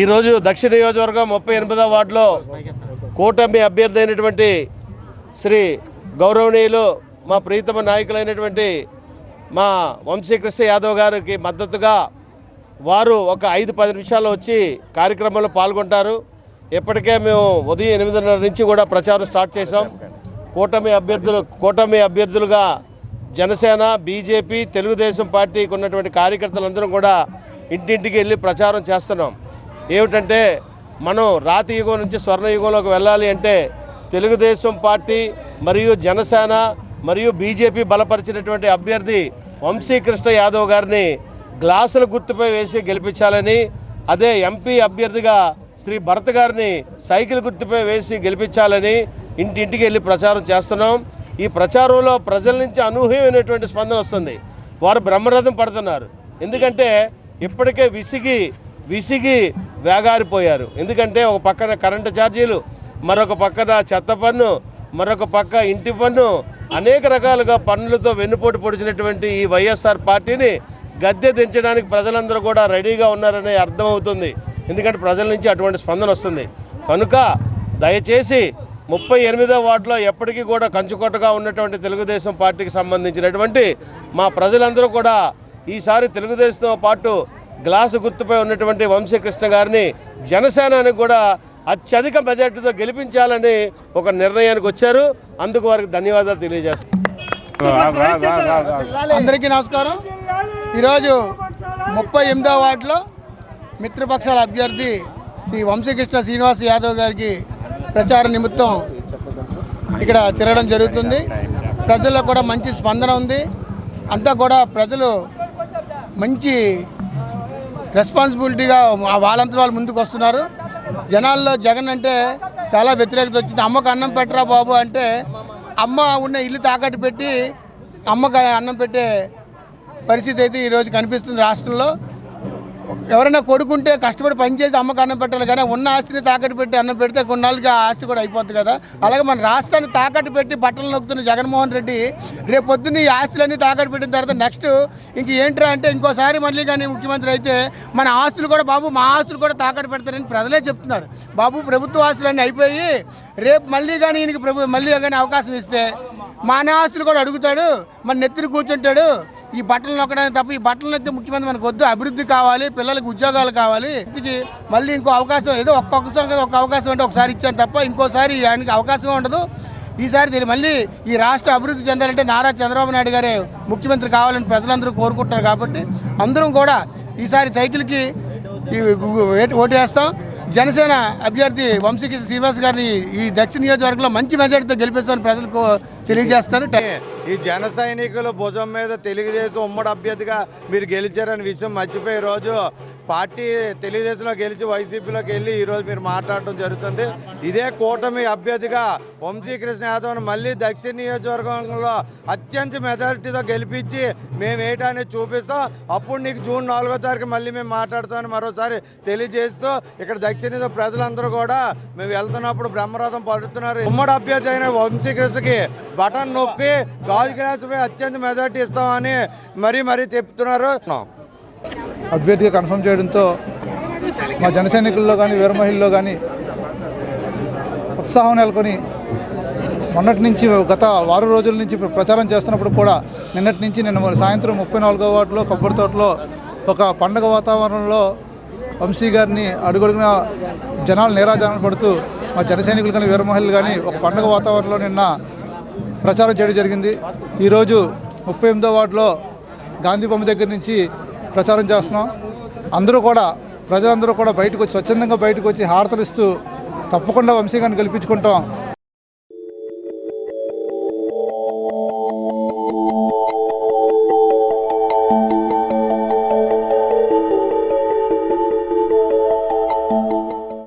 ఈరోజు దక్షిణ నియోజకవర్గం ముప్పై ఎనిమిదో వార్డులో కూటమి అభ్యర్థి అయినటువంటి శ్రీ గౌరవనీయులు మా ప్రీతమ నాయకులైనటువంటి మా వంశీకృష్ణ యాదవ్ గారికి మద్దతుగా వారు ఒక ఐదు పది నిమిషాల్లో వచ్చి కార్యక్రమంలో పాల్గొంటారు. ఇప్పటికే మేము ఉదయం ఎనిమిదిన్నర నుంచి కూడా ప్రచారం స్టార్ట్ చేసాం కూటమి అభ్యర్థులు కూటమి అభ్యర్థులుగా జనసేన బీజేపీ తెలుగుదేశం పార్టీకి ఉన్నటువంటి కార్యకర్తలందరం కూడా ఇంటింటికి వెళ్ళి ప్రచారం చేస్తున్నాం. ఏమిటంటే మనం రాతి యుగం నుంచి స్వర్ణ యుగంలోకి వెళ్ళాలి అంటే తెలుగుదేశం పార్టీ మరియు జనసేన మరియు బీజేపీ బలపరిచినటువంటి అభ్యర్థి వంశీకృష్ణ యాదవ్ గారిని గ్లాసుల గుర్తుపై వేసి గెలిపించాలని అదే ఎంపీ అభ్యర్థిగా శ్రీ భరత్ గారిని సైకిల్ గుర్తుపై వేసి గెలిపించాలని ఇంటింటికి వెళ్ళి ప్రచారం చేస్తున్నాం. ఈ ప్రచారంలో ప్రజల నుంచి అనూహ్యమైనటువంటి స్పందన వస్తుంది. వారు బ్రహ్మరథం పడుతున్నారు. ఎందుకంటే ఇప్పటికే విసిగి విసిగి వేగారిపోయారు. ఎందుకంటే ఒక పక్కన కరెంటు ఛార్జీలు మరొక పక్కన చెత్త పన్ను మరొక పక్క ఇంటి పన్ను అనేక రకాలుగా పన్నులతో వెన్నుపోటు పొడిచినటువంటి ఈ వైఎస్ఆర్ పార్టీని గద్దె దించడానికి ప్రజలందరూ కూడా రెడీగా ఉన్నారనే అర్థమవుతుంది. ఎందుకంటే ప్రజల నుంచి అటువంటి స్పందన వస్తుంది. కనుక దయచేసి ముప్పై ఎనిమిదో వార్డులో ఎప్పటికీ కూడా కంచుకొట్టగా ఉన్నటువంటి తెలుగుదేశం పార్టీకి సంబంధించినటువంటి మా ప్రజలందరూ కూడా ఈసారి తెలుగుదేశంతో పాటు గ్లాసు గుర్తుపై ఉన్నటువంటి వంశీకృష్ణ గారిని జనసేనానికి కూడా అత్యధిక మెజార్టీతో గెలిపించాలని ఒక నిర్ణయానికి వచ్చారు. అందుకు వారికి ధన్యవాదాలు తెలియజేస్తాను అందరికీ నమస్కారం. ఈరోజు ముప్పై ఎనిమిదో వార్డులో మిత్రపక్షాల అభ్యర్థి శ్రీ వంశీకృష్ణ శ్రీనివాస్ యాదవ్ గారికి ప్రచార నిమిత్తం ఇక్కడ తిరగడం జరుగుతుంది. ప్రజల్లో కూడా మంచి స్పందన ఉంది. అంతా కూడా ప్రజలు మంచి రెస్పాన్సిబిలిటీగా వాళ్ళంతా వాళ్ళు ముందుకు వస్తున్నారు. జనాల్లో జగన్ అంటే చాలా వ్యతిరేకత వచ్చింది. అమ్మకు అన్నం పెట్టరా బాబు అంటే అమ్మ ఉన్న ఇల్లు తాకట్టు పెట్టి అమ్మకి అన్నం పెట్టే పరిస్థితి అయితే ఈరోజు కనిపిస్తుంది రాష్ట్రంలో. ఎవరైనా కొడుకుంటే కష్టపడి పనిచేసి అమ్మకు అన్నం పెట్టాలి కానీ ఉన్న ఆస్తిని తాకట్టు పెట్టి అన్నం పెడితే కొన్నాళ్ళకి ఆ ఆస్తి కూడా అయిపోద్ది కదా. అలాగే మన రాష్ట్రాన్ని తాకట్టు పెట్టి బట్టలు నొక్కుతున్న జగన్మోహన్ రెడ్డి రేపు పొద్దున్న ఈ ఆస్తులన్నీ తాకట్టు పెట్టిన తర్వాత నెక్స్ట్ ఇంక ఏంట్రా అంటే ఇంకోసారి మళ్ళీ కానీ ముఖ్యమంత్రి అయితే మన ఆస్తులు కూడా బాబు మా ఆస్తులు కూడా తాకట్టు పెడతారని ప్రజలే చెప్తున్నారు. బాబు ప్రభుత్వ ఆస్తులన్నీ అయిపోయి రేపు మళ్ళీ కానీ ఈయనకి ప్రభు మళ్ళీ కానీ అవకాశం ఇస్తే మన ఆస్తులు కూడా అడుగుతాడు మన నెత్తిని కూర్చుంటాడు ఈ బట్టలు నొక్కడానికి తప్ప ఈ బట్టలు నొక్కితే ముఖ్యమంత్రి మనకు వద్దు. అభివృద్ధి కావాలి పిల్లలకు ఉద్యోగాలు కావాలి. ఇంటికి మళ్ళీ ఇంకో అవకాశం ఏదో ఒక్కొక్కసారి ఒక అవకాశం అంటే ఒకసారి ఇచ్చాను తప్ప ఇంకోసారి ఆయనకి అవకాశం ఉండదు. ఈసారి దీన్ని మళ్ళీ ఈ రాష్ట్ర అభివృద్ధి చెందాలంటే నారా చంద్రబాబు నాయుడు గారే ముఖ్యమంత్రి కావాలని ప్రజలందరూ కోరుకుంటున్నారు కాబట్టి అందరం కూడా ఈసారి సైకిల్కి ఓటు వేస్తాం. జనసేన అభ్యర్థి వంశీకృష్ణ శ్రీనివాస్ గారిని ఈ దక్షిణ నియోజకవర్గంలో మంచి మెజార్టీతో గెలిపిస్తారని ప్రజలకు తెలియజేస్తారు ఈ జన సైనికుల భుజం మీద తెలుగుదేశం ఉమ్మడి అభ్యర్థిగా మీరు గెలిచారని విషయం మర్చిపోయి రోజు పార్టీ తెలుగుదేశంలో గెలిచి వైసీపీలోకి వెళ్ళి ఈరోజు మీరు మాట్లాడటం జరుగుతుంది. ఇదే కూటమి అభ్యర్థిగా వంశీకృష్ణ యాదవ్ని మళ్ళీ దక్షిణ నియోజకవర్గంలో అత్యంత మెజారిటీతో గెలిపించి మేము ఏంటనేది చూపిస్తాం. అప్పుడు నీకు జూన్ నాలుగో తారీఖు మళ్ళీ మేము మాట్లాడుతామని మరోసారి తెలియజేస్తూ ఇక్కడ దక్షిణ ప్రజలందరూ కూడా మేము వెళ్తున్నప్పుడు బ్రహ్మరథం పడుతున్నారు ఉమ్మడి అభ్యర్థి అయిన వంశీకృష్ణకి బటన్ నొక్కి గాజు గ్లాసుపై అత్యంత మెజార్టీ ఇస్తామని మరీ మరీ చెప్తున్నారు. అభ్యర్థిగా కన్ఫర్మ్ చేయడంతో మా జన సైనికుల్లో కానీ వీరమహిళల్లో కానీ ఉత్సాహం నెలకొని మొన్నటి నుంచి గత వారం రోజుల నుంచి ప్రచారం చేస్తున్నప్పుడు కూడా నిన్నటి నుంచి నిన్న మరి సాయంత్రం ముప్పై నాలుగో వార్డులో కొబ్బరి తోటలో ఒక పండగ వాతావరణంలో వంశీ గారిని అడుగడుగున జనాలు నేరాజనాలు పడుతూ మా జన సైనికులు కానీ వీరమహిళలు కానీ ఒక పండగ వాతావరణంలో నిన్న ప్రచారం చేయడం జరిగింది. ఈరోజు ముప్పై ఎనిమిదో వార్డులో గాంధీ బొమ్మ దగ్గర నుంచి ప్రచారం చేస్తున్నాం. అందరూ కూడా ప్రజలందరూ కూడా బయటకు వచ్చి స్వచ్ఛందంగా బయటకు వచ్చి హారతలు ఇస్తూ తప్పకుండా వంశీగాన్ని గెలిపించుకుంటాం.